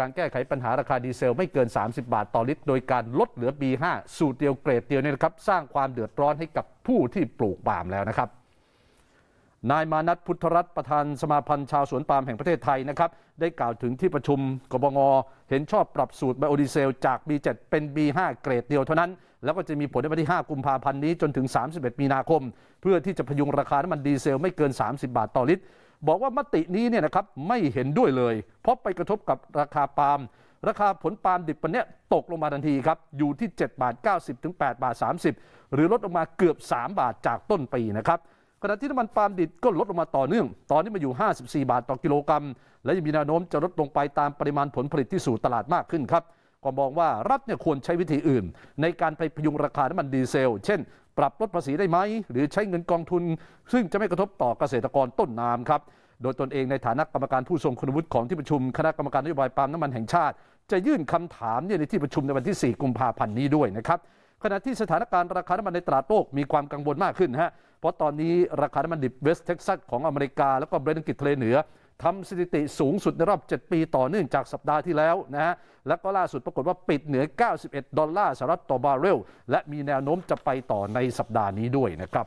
การแก้ไขปัญหาราคาดีเซลไม่เกิน 30 บาทต่อลิตร โดยการลดเหลือ B5 สูตรเดียวเกรดเดียวเนี่ยนะครับสร้างความเดือดร้อนให้กับผู้ที่ปลูกปาล์มแล้วนะครับนายมานัทพุทธรัตน์ประธานสมาพันธ์ชาวสวนปาล์มแห่งประเทศไทยนะครับ ได้กล่าวถึงที่ประชุมกบงเห็นชอบปรับสูตรไบโอดีเซลจาก B7 เป็น B5 เกรดเดียวเท่านั้น แล้วก็จะมีผลในวันที่ 5 กุมภาพันธ์นี้จนถึง 31 มีนาคม เพื่อที่จะพยุงราคาน้ำมันดีเซลไม่เกิน 30 บาทต่อลิตร บอกว่ามตินี้เนี่ยนะครับไม่เห็นด้วยเลย เพราะไปกระทบกับราคาปาล์มราคาผลปาล์มดิบวันเนี้ยตกลงมาทันทีครับ อยู่ที่ 7 บาท 90 ถึง 8 บาท 30 หรือลดลงมาเกือบ 3 บาทจากต้นปีนะครับขณะที่น้ำมันปาล์มดิบก็ลดลงมาต่อเนื่อง ตอนนี้มาอยู่ 54 บาทต่อกิโลกรัม และยังมีแนวโน้มจะลดลงไปตามปริมาณผลผลิตที่สู่ตลาดมากขึ้นครับก็มองว่ารัฐเนี่ยควรใช้วิธีอื่น ในการไปพยุงราคาน้ำมันดีเซล เช่น ปรับลดภาษีได้ไหม หรือใช้เงินกองทุน ซึ่งจะไม่กระทบต่อเกษตรกรต้นน้ำครับ โดยตนเองในฐานะกรรมการผู้ทรงคุณวุฒิของที่ประชุมคณะกรรมการนโยบายปาล์มน้ำมันแห่งชาติ จะยื่นคำถามเนี่ยในที่ประชุมในวันที่ 4 กุมภาพันธ์นี้ด้วยนะครับขณะที่สถานการณ์ราคาน้ำมันในตลาดโลกมีความกังวลมากขึ้นฮะเพราะตอนนี้ราคาน้ำมันดิบเวสต์เท็กซัสของอเมริกาแล้วก็เบรนท์อังกฤษทะเลเหนือ ทำสถิติสูงสุดในรอบ 7 ปีต่อเนื่องจากสัปดาห์ที่แล้วนะฮะ แล้วก็ล่าสุดปรากฏว่าปิดเหนือ 91 ดอลลาร์สหรัฐต่อบาร์เรล และมีแนวโน้มจะไปต่อในสัปดาห์นี้ด้วยนะครับ